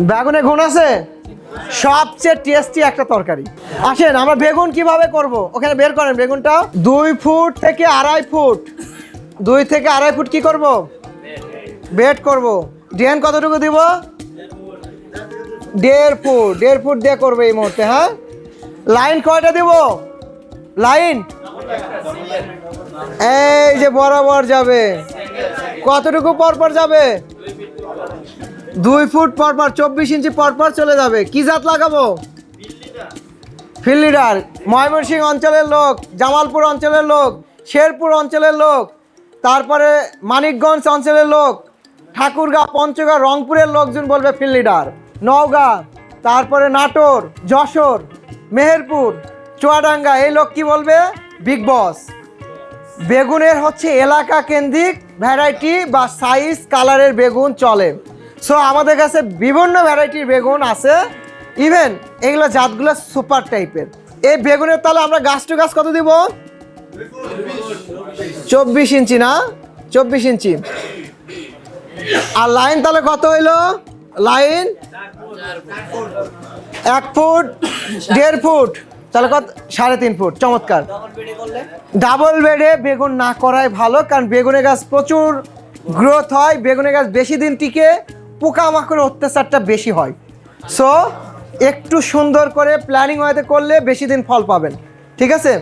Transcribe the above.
বেগুনে গুণ আছে? সবচেয়ে টেস্টি একটা তরকারি। আসেন, আমরা বেগুন কীভাবে করব? ওখানে বের করেন বেগুনটা। দুই ফুট থেকে আড়াই ফুট। দুই থেকে আড়াই ফুট কি করব? বেড করব। ডিএন কতটুকু দিব? দেড় ফুট। দেড় ফুট দিয়ে করবে এই মুহূর্তে হ্যাঁ? লাইন কয়টা দিব? লাইন? এই যে বরাবর যাবে। কতটুকু পরপর যাবে? দুই ফুট পরপর চব্বিশ ইঞ্চি পরপর চলে যাবে। কি জাত লাগাবো? Field leader. অঞ্চলের লোক, জামালপুর অঞ্চলের লোক, শেরপুর অঞ্চলের লোক, তারপরে মানিকগঞ্জ অঞ্চলের লোক, ঠাকুরগাঁ, পঞ্চগড়, রংপুরের লোকজন বলবে ফিল্ড লিডার। নওগাঁ, তারপরে নাটোর, যশোর, মেহেরপুর, চুয়াডাঙ্গা, এই লোক কি বলবে? বিগ বস বেগুনের হচ্ছে এলাকা কেন্দ্রিক ভ্যারাইটি বা সাইজ কালারের বেগুন চলে। সো আমাদের কাছে বিভিন্ন ভ্যারাইটির বেগুন আছে। ইভেন এগুলো জাতগুলো সুপার টাইপের এই বেগুনের তাহলে আমরা গাছ টু গাছ কত দিব? চব্বিশ ইঞ্চি না? চব্বিশ ইঞ্চি। আর লাইন তাহলে কত হইল? লাইন এক ফুট, দেড় ফুট। তাহলে কত? সাড়ে তিন ফুট। চমৎকার। ডাবল বেডে বেগুন না করাই ভালো, কারণ বেগুনের গাছ প্রচুর গ্রোথ হয়, বেগুনের গাছ বেশি দিন টিকে। পোকামাকড়ের অত্যাচারটা বেশি হয়। সো একটু সুন্দর করে প্ল্যানিং হয়তো করলে বেশি দিন ফল পাবেন। ঠিক আছে?